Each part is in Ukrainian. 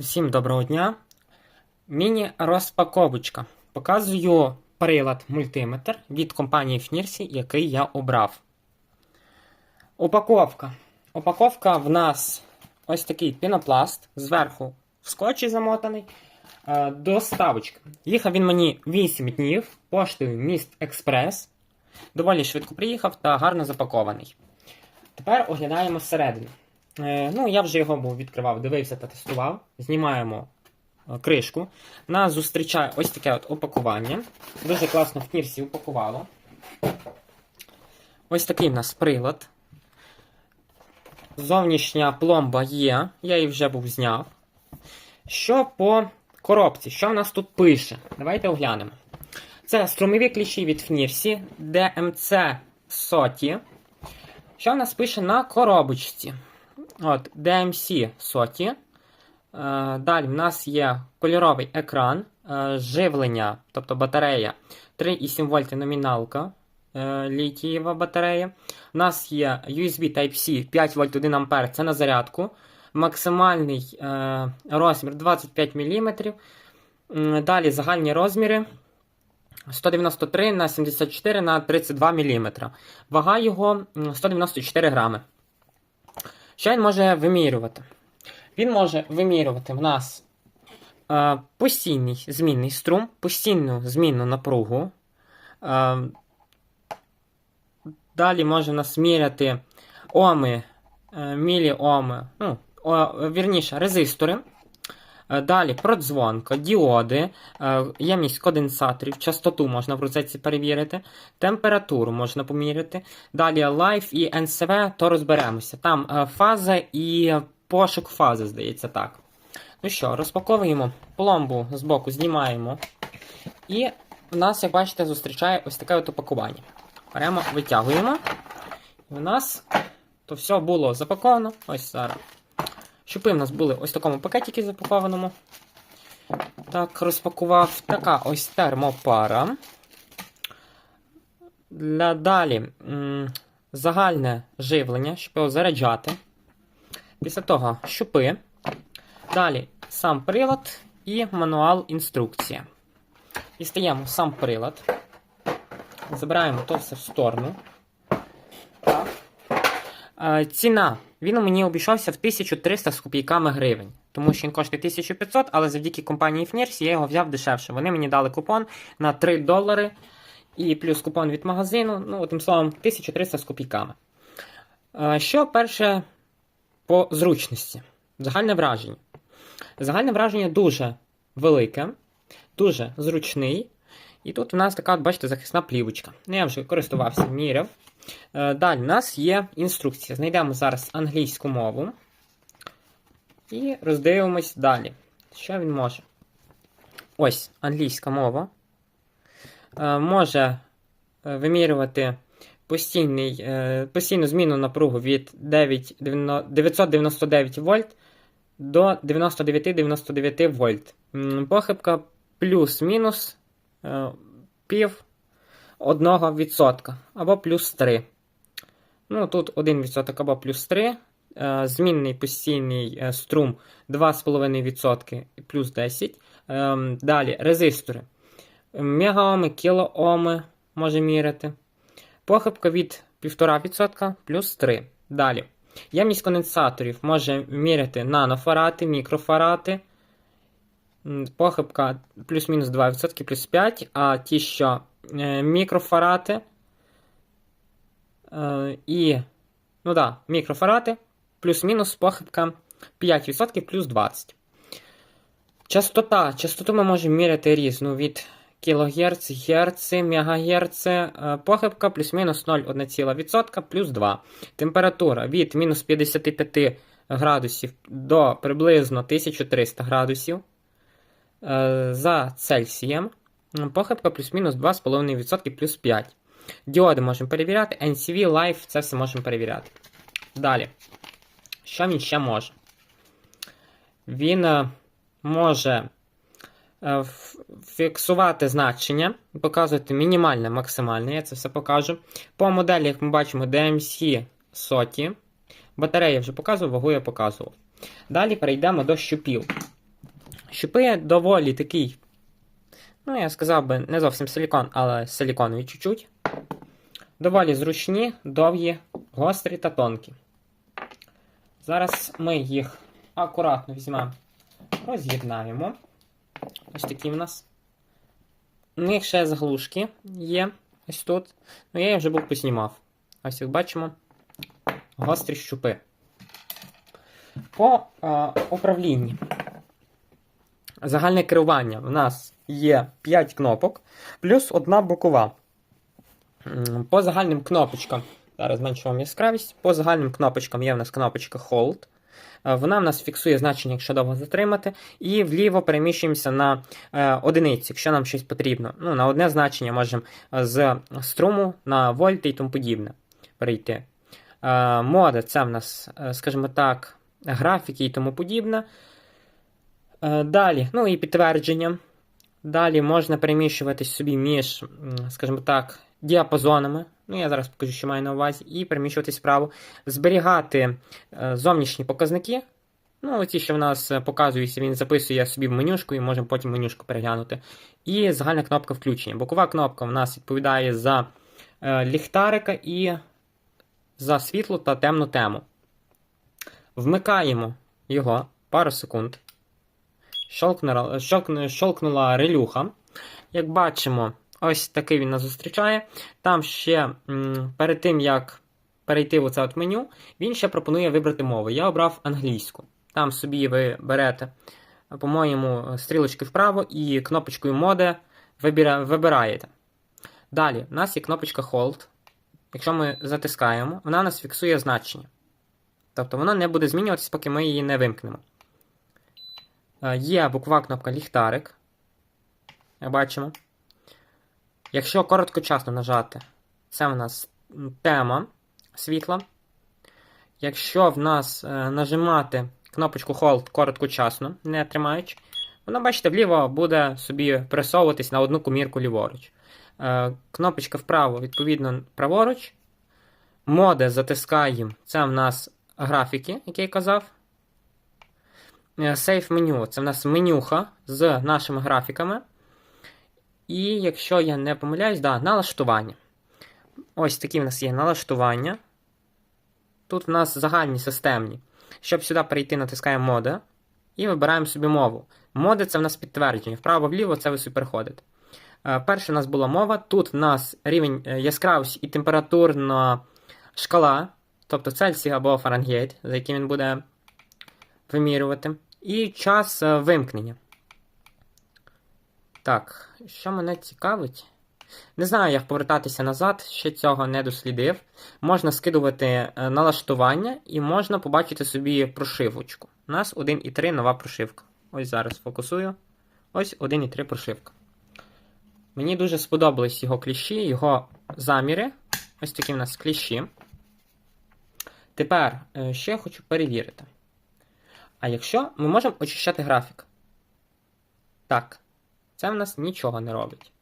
Всім доброго дня. Міні-розпаковочка. Показую прилад мультиметр від компанії Фнірсі, який я обрав. Упаковка. Упаковка в нас ось такий пінопласт, зверху в скотчі замотаний. Е, Доставочка. Їхав він мені 8 днів поштою Міст Експрес. Доволі швидко приїхав та гарно запакований. Тепер оглядаємо зсередини. Е, ну, я вже його був відкривав, дивився та тестував. Знімаємо е, кришку. Нас зустрічає ось таке от опакування. Дуже класно в кнірсі упакувало. Ось такий в нас прилад. Зовнішня пломба є, я її вже був зняв. Що по коробці? Що в нас тут пише? Давайте оглянемо. Це струмові кліщі від Фнірсі, DMC соті. Що в нас пише на коробочці? От, DMC соті. Е, далі в нас є кольоровий екран, е, живлення, тобто батарея 3,7 вольт номіналка, е, літієва батарея. У нас є USB Type-C 5 вольт 1 ампер, це на зарядку. Максимальний розмір 25 мм. Далі загальні розміри 193 на 74 на 32 мм. Вага його 194 грами. Що він може вимірювати? Він може вимірювати в нас е, постійний змінний струм, постійну змінну напругу. Е, далі може в нас міряти оми, е, міліоми, ну, о, вірніше, резистори. Е, Далі продзвонка, діоди, е, ємність конденсаторів, частоту можна в розетці перевірити, температуру можна поміряти. Далі Live і NCV, то розберемося. Там е, фаза і пошук фази, здається, так. Ну що, розпаковуємо пломбу з боку, знімаємо. І в нас, як бачите, зустрічає ось таке от опакування. Беремо, витягуємо. І у нас то все було запаковано. Ось зараз. Щупи в нас були ось в такому пакетикі запакованому. Так, розпакував така ось термопара. Для далі загальне живлення, щоб його заряджати. Після того щупи. Далі сам прилад і мануал інструкція. Дістаємо сам прилад. Забираємо то все в сторону. Так. Е, ціна. Він мені обійшовся в 1300 з копійками гривень. Тому що він коштує 1500, але завдяки компанії Фнірсі я його взяв дешевше. Вони мені дали купон на 3 долари і плюс купон від магазину. Ну, тим словом, 1300 з копійками. Е, Що перше по зручності? Загальне враження. Загальне враження дуже велике, дуже зручний. І тут у нас така, бачите, захисна плівочка. Ну, я вже користувався, міряв. Е, Далі у нас є інструкція. Знайдемо зараз англійську мову. І роздивимось далі. Що він може? Ось англійська мова. Е, Може е, вимірювати постійну зміну напругу від 9, 999 вольт до 99-99 вольт. Похибка плюс-мінус пів 1% або плюс 3. Ну, тут 1% або плюс 3. Е, Змінний постійний е, струм 2,5% плюс 10. Ем, Далі резистори. Мегаоми, кілооми може міряти. Похибка від 1,5% плюс 3. Далі. Ємність конденсаторів може міряти нанофарати, мікрофарати. Похибка плюс-мінус 2%, плюс 5, а ті, що е, мікрофарати е, і, ну да, мікрофарати, плюс-мінус похибка 5% плюс 20. Частота. Частоту ми можемо міряти різну від кілогерц, герци, мегагерци, е, похибка плюс-мінус 0,1% плюс 2. Температура від мінус 55 градусів до приблизно 1300 градусів за Цельсієм. Похибка плюс-мінус 2,5% плюс 5. Діоди можемо перевіряти, NCV, Live, це все можемо перевіряти. Далі. Що він ще може? Він е, може е, фіксувати значення, показувати мінімальне, максимальне, я це все покажу. По моделі, як ми бачимо, DMC соті. Батарея вже показував, вагу я показував. Далі перейдемо до щупів. Щупи доволі такий, ну, я сказав би, не зовсім силікон, але силіконові чуть-чуть. Доволі зручні, довгі, гострі та тонкі. Зараз ми їх акуратно візьмемо, роз'єднаємо. Ось такі в нас. У них ще заглушки є ось тут. Ну, я їх вже був поснімав. Ось як бачимо, гострі щупи. По а, управлінні. Загальне керування. У нас є 5 кнопок, плюс одна бокова. По загальним кнопочкам. Зараз зменшу вам яскравість. По загальним кнопочкам є в нас кнопочка Hold. Е, Вона в нас фіксує значення, якщо довго затримати, і вліво переміщуємося на е, одиниці, якщо нам щось потрібно. Ну, на одне значення можемо з струму на вольти і тому подібне перейти. Е, мода це в нас, е, скажімо так, графіки і тому подібне. Е, далі, ну і підтвердження. Далі можна переміщуватись собі між, скажімо так, діапазонами. Ну, я зараз покажу, що маю на увазі, і переміщуватись вправо, зберігати е, зовнішні показники. Ну, оці, що в нас показується, він записує собі в менюшку і можемо потім менюшку переглянути. І загальна кнопка включення. Бокова кнопка в нас відповідає за е, ліхтарика і за світло та темну тему. Вмикаємо його пару секунд. Щолкнула, щолкну- щолкнула релюха. Як бачимо, ось такий він нас зустрічає. Там ще перед тим, як перейти в оце от меню, він ще пропонує вибрати мову. Я обрав англійську. Там собі ви берете, по-моєму, стрілочки вправо і кнопочкою моде вибираєте. Далі, у нас є кнопочка Hold. Якщо ми затискаємо, вона у нас фіксує значення. Тобто вона не буде змінюватися, поки ми її не вимкнемо. Е, Є буква кнопка ліхтарик. Бачимо. Якщо короткочасно нажати, це в нас тема світла. Якщо в нас е, нажимати кнопочку Hold короткочасно, не тримаючи, вона, бачите, вліво буде собі пресовуватись на одну комірку ліворуч. Е, кнопочка вправо, відповідно, праворуч. Моде затискаємо. Це в нас графіки, як я казав. Е, Save меню це в нас менюха з нашими графіками. І якщо я не помиляюсь, да, налаштування. Ось такі в нас є налаштування. Тут в нас загальні системні. Щоб сюди перейти, натискаємо мода і вибираємо собі мову. Моди це в нас підтвердження. Вправо-вліво це ви собі переходите. Е, Перше у нас була мова. Тут в нас рівень е, яскравості і температурна шкала, тобто Цельсій або Фаренгейт, за яким він буде вимірювати. І час е, вимкнення. Так, що мене цікавить? Не знаю, як повертатися назад, ще цього не дослідив. Можна скидувати е, налаштування і можна побачити собі прошивочку. У нас 1.3 нова прошивка. Ось зараз фокусую. Ось 1.3 прошивка. Мені дуже сподобались його кліщі, його заміри. Ось такі в нас кліщі. Тепер ще хочу перевірити. А якщо ми можемо очищати графік? Так, це в нас нічого не робить.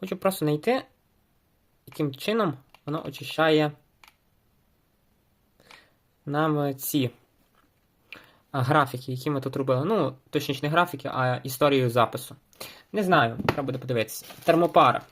Хочу просто знайти, яким чином воно очищає нам ці графіки, які ми тут робили. Ну, точніше, не графіки, а історію запису. Не знаю, треба буде подивитися. Термопара.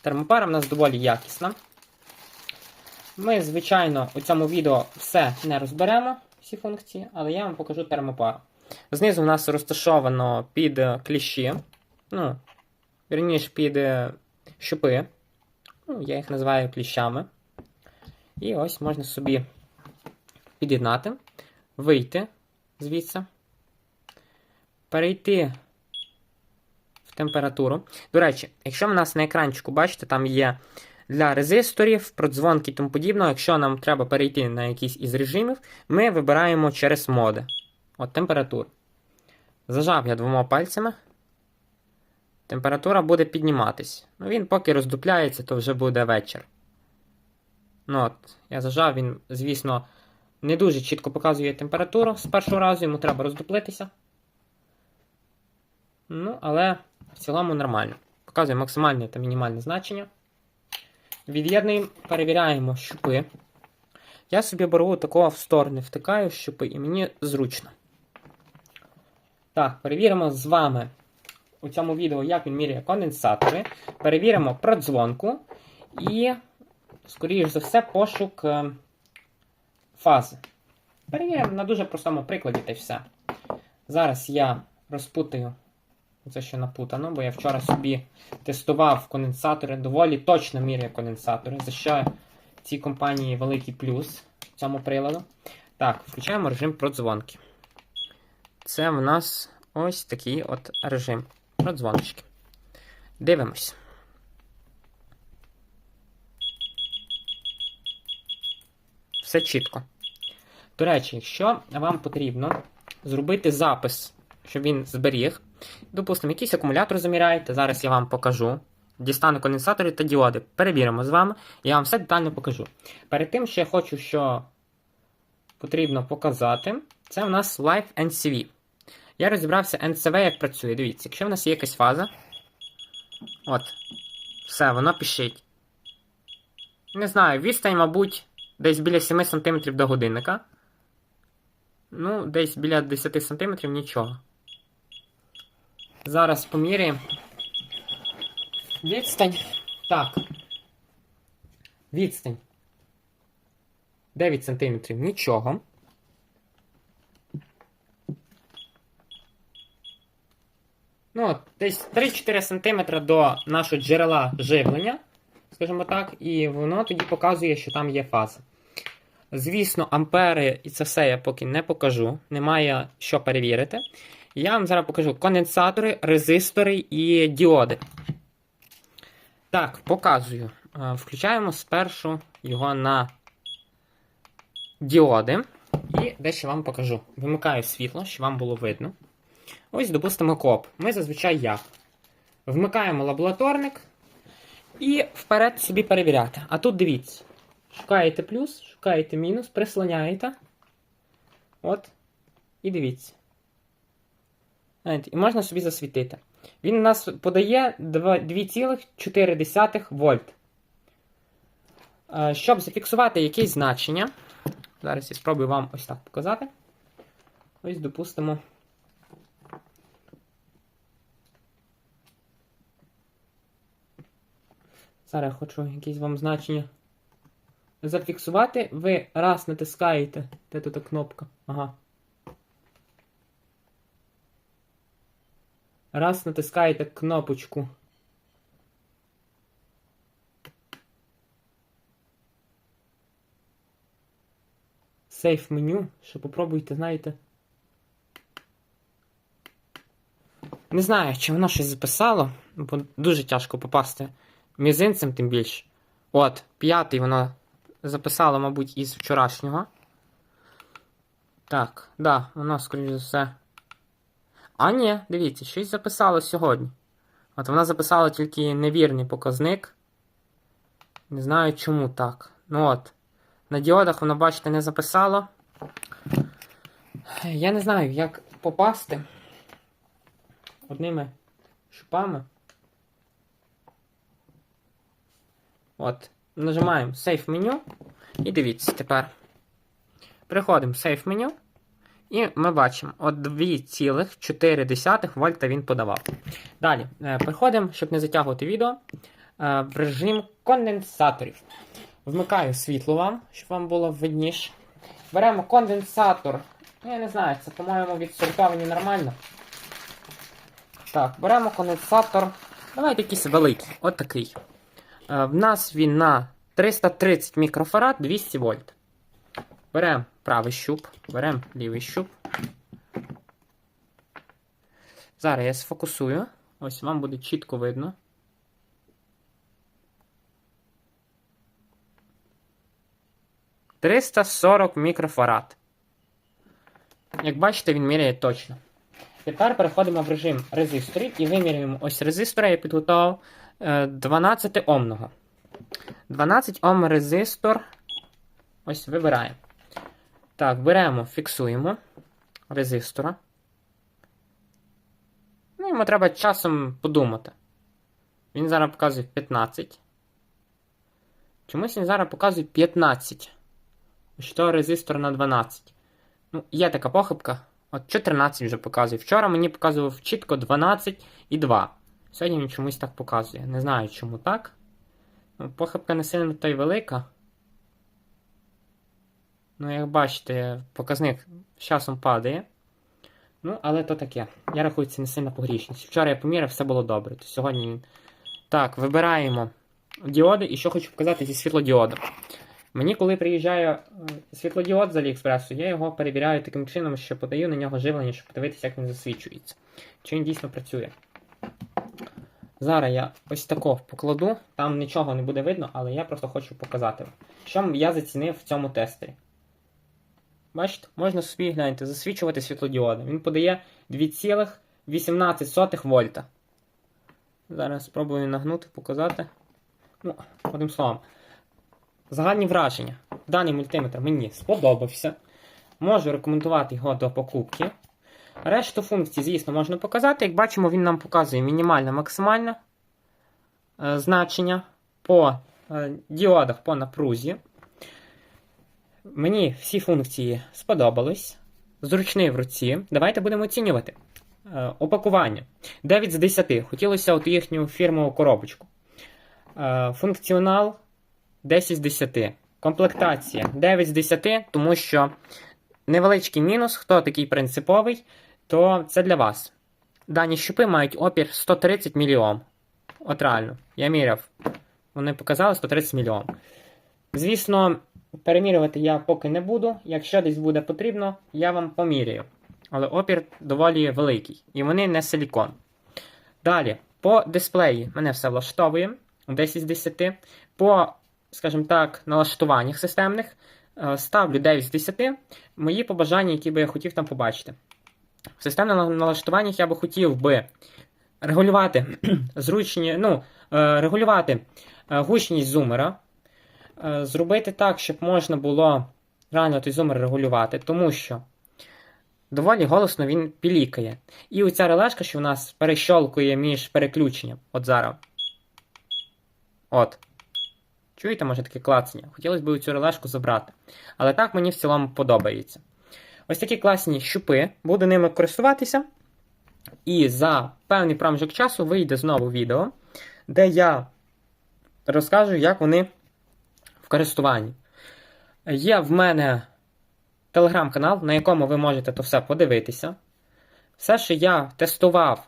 Термопара в нас доволі якісна. Ми, звичайно, у цьому відео все не розберемо, всі функції, але я вам покажу термопару. Знизу в нас розташовано під кліщі. Ну, вірніше під е, щупи. Ну, я їх називаю кліщами. І ось можна собі під'єднати, вийти звідси, перейти в температуру. До речі, якщо в нас на екранчику, бачите, там є для резисторів, продзвонки і тому подібного, якщо нам треба перейти на якийсь із режимів, ми вибираємо через моди. От температуру. Зажав я двома пальцями. Температура буде підніматись. Ну, він поки роздупляється, то вже буде вечір. Ну от, я зажав, він, звісно, не дуже чітко показує температуру з першого разу, йому треба роздуплитися. Ну, але в цілому нормально. Показує максимальне та мінімальне значення. Від'єднуємо, перевіряємо щупи. Я собі беру такого в сторони, втикаю щупи, і мені зручно. Так, перевіримо з вами у цьому відео, як він міряє конденсатори. Перевіримо продзвонку і, скоріш за все, пошук е, фази. Перевіримо на дуже простому прикладі та все. Зараз я розпутаю це що напутано, бо я вчора собі тестував конденсатори, доволі точно міряю конденсатори, за що цій компанії великий плюс цьому приладу. Так, включаємо режим продзвонки. Це в нас ось такий от режим продзвоночки. Дивимось. Все чітко. До речі, якщо вам потрібно зробити запис, щоб він зберіг, допустимо, якийсь акумулятор заміряєте, зараз я вам покажу. Дістану конденсатори та діоди. Перевіримо з вами, я вам все детально покажу. Перед тим, що я хочу, що потрібно показати, це у нас Live NCV. Я розібрався NCV, як працює. Дивіться, якщо в нас є якась фаза, от, все, воно пишить. Не знаю, відстань, мабуть, десь біля 7 см до годинника. Ну, десь біля 10 см нічого. Зараз поміряємо. Відстань. Так. Відстань. 9 см нічого. Ну, десь 3-4 см до нашого джерела живлення, скажімо так, і воно тоді показує, що там є фаза. Звісно, ампери і це все я поки не покажу, немає що перевірити. Я вам зараз покажу конденсатори, резистори і діоди. Так, показую. Е, Включаємо спершу його на діоди. І дещо вам покажу. Вимикаю світло, щоб вам було видно. Ось, допустимо, коп. Ми зазвичай як? Вмикаємо лабораторник і вперед собі перевіряти. А тут дивіться. Шукаєте плюс, шукаєте мінус, прислоняєте. От. І дивіться. І можна собі засвітити. Він нас подає 2,4 вольт. Е, Щоб зафіксувати якесь значення. Зараз я спробую вам ось так показати. Ось, допустимо. Зараз я хочу якесь вам значення зафіксувати. Ви раз натискаєте. Де тут кнопка? Ага. Раз натискаєте кнопочку. Сейф меню, що попробуйте, знаєте. Не знаю, чи воно щось записало, бо дуже тяжко попасти мізинцем, тим більше. От, п'ятий воно записало, мабуть, із вчорашнього. Так, да, воно, скоріш за все. А ні, дивіться, щось записало сьогодні. От вона записала тільки невірний показник. Не знаю чому так. Ну от. На діодах воно, бачите, не записало. Я не знаю, як попасти одними шипами. От. Нажимаємо Save меню. І дивіться тепер. Переходимо в Save меню. І ми бачимо, от 2,4 вольта він подавав. Далі, е, переходимо, щоб не затягувати відео, е, в режим конденсаторів. Вмикаю світло вам, щоб вам було видніше. Беремо конденсатор. Я не знаю, це, по-моєму, відсортовані нормально. Так, беремо конденсатор. Давайте якийсь великий. От такий. Е, В нас він на 330 мікрофарад 200 вольт. Беремо правий щуп, беремо лівий щуп. Зараз я сфокусую. Ось вам буде чітко видно. Триста сорок мікрофарад. Як бачите, він міряє точно. Тепер переходимо в режим резисторів і вимірюємо ось резистора, я підготував 12 омного. 12 Ом резистор. Ось вибираємо. Так, беремо, фіксуємо резистора. Ну, йому треба часом подумати. Він зараз показує 15. Чомусь він зараз показує 15. Що резистор на 12. Ну, є така похибка. От 14 вже показує. Вчора мені показував чітко 12 і 2. Сьогодні він чомусь так показує. Не знаю, чому так. Ну, Похибка не сильно та й велика. Ну, як бачите, показник з часом падає. Ну, але то таке. Я рахую, це не сильна погрішність. Вчора я поміряв, все було добре. То сьогодні він. Так, вибираємо діоди. І що хочу показати зі світлодіодом. Мені, коли приїжджає е, світлодіод з Аліекспресу, я його перевіряю таким чином, що подаю на нього живлення, щоб подивитися, як він засвічується. Чи він дійсно працює. Зараз я ось тако покладу, там нічого не буде видно, але я просто хочу показати, що я зацінив в цьому тестері. Бачите, можна собі гляньте, засвічувати світлодіодом. Він подає 2,18 вольта. Зараз спробую нагнути, показати. Ну, одним словом. Загальні враження. Даний мультиметр мені сподобався. Можу рекомендувати його до покупки. Решту функцій, звісно, можна показати. Як бачимо, він нам показує мінімальне максимальне е, значення по е, діодах по напрузі. Мені всі функції сподобались. Зручний в руці. Давайте будемо оцінювати. Е, опакування 9 з 10. Хотілося от їхню фірмову коробочку. Е, функціонал 10 з 10. Комплектація 9 з 10, тому що невеличкий мінус, хто такий принциповий, то це для вас. Дані щупи мають опір 130 мільйон. От реально, я міряв. Вони показали 130 мільйон. Звісно, перемірювати я поки не буду. Якщо десь буде потрібно, я вам поміряю. Але опір доволі великий. І вони не силікон. Далі, по дисплеї мене все влаштовує 10 з 10. По, скажімо так, налаштуваннях системних е, ставлю 9 з 10. Мої побажання, які би я хотів там побачити. В системних налаштуваннях я би хотів би регулювати зручні, ну, е, регулювати е, гучність зумера, зробити так, щоб можна було реально той зумер регулювати, тому що доволі голосно він пілікає. І оця релешка, що в нас перещолкує між переключенням. От зараз. От. Чуєте, може таке клацання? Хотілося б цю релешку забрати. Але так мені в цілому подобається. Ось такі класні щупи. Буду ними користуватися. І за певний проміжок часу вийде знову відео, де я розкажу, як вони користуванні. Є в мене телеграм-канал, на якому ви можете то все подивитися. Все, що я тестував,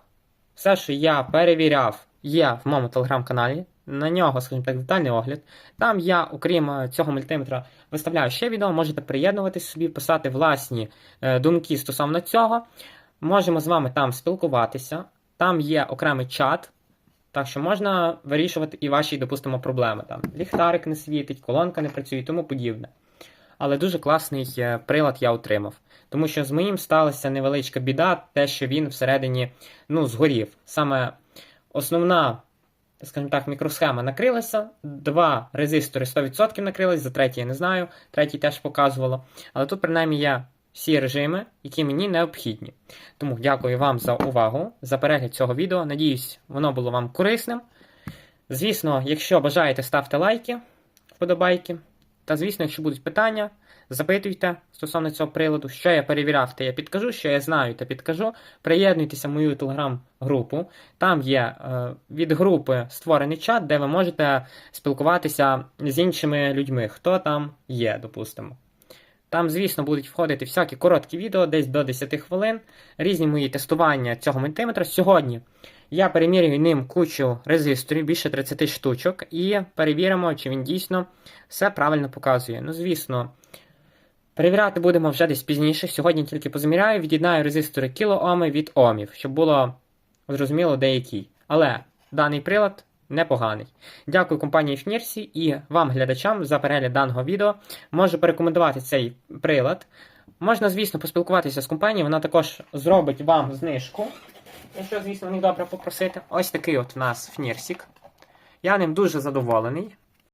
все, що я перевіряв, є в моєму телеграм-каналі. На нього, скажімо так, детальний огляд. Там я, окрім е, цього мультиметра, виставляю ще відео, можете приєднуватись собі, писати власні е, думки стосовно цього. Можемо з вами там спілкуватися. Там є окремий чат, так що можна вирішувати і ваші, допустимо, проблеми. Там ліхтарик не світить, колонка не працює і тому подібне. Але дуже класний е, прилад я отримав. Тому що з моїм сталася невеличка біда, те, що він всередині ну, згорів. Саме основна, скажімо так, мікросхема накрилася, два резистори 100% накрились, за третій я не знаю, третій теж показувало. Але тут, принаймні, є всі режими, які мені необхідні. Тому дякую вам за увагу, за перегляд цього відео. Надіюсь, воно було вам корисним. Звісно, якщо бажаєте, ставте лайки, вподобайки. Та, звісно, якщо будуть питання, запитуйте стосовно цього приладу, що я перевіряв, то я підкажу, що я знаю, та підкажу. Приєднуйтеся в мою телеграм-групу. Там є е, від групи створений чат, де ви можете спілкуватися з іншими людьми, хто там є, допустимо. Там, звісно, будуть входити всякі короткі відео, десь до 10 хвилин, різні мої тестування цього мультиметра. Сьогодні я перемірюю ним кучу резисторів, більше 30 штучок, і перевіримо, чи він дійсно все правильно показує. Ну, звісно, перевіряти будемо вже десь пізніше. Сьогодні тільки позаміряю, від'єднаю резистори кілооми від омів, щоб було зрозуміло, де який. Але даний прилад непоганий. Дякую компанії Фнірсі і вам, глядачам, за перегляд даного відео. Можу порекомендувати цей прилад. Можна, звісно, поспілкуватися з компанією, вона також зробить вам знижку. Якщо, звісно, не добре попросити. Ось такий от в нас Фнірсік. Я ним дуже задоволений.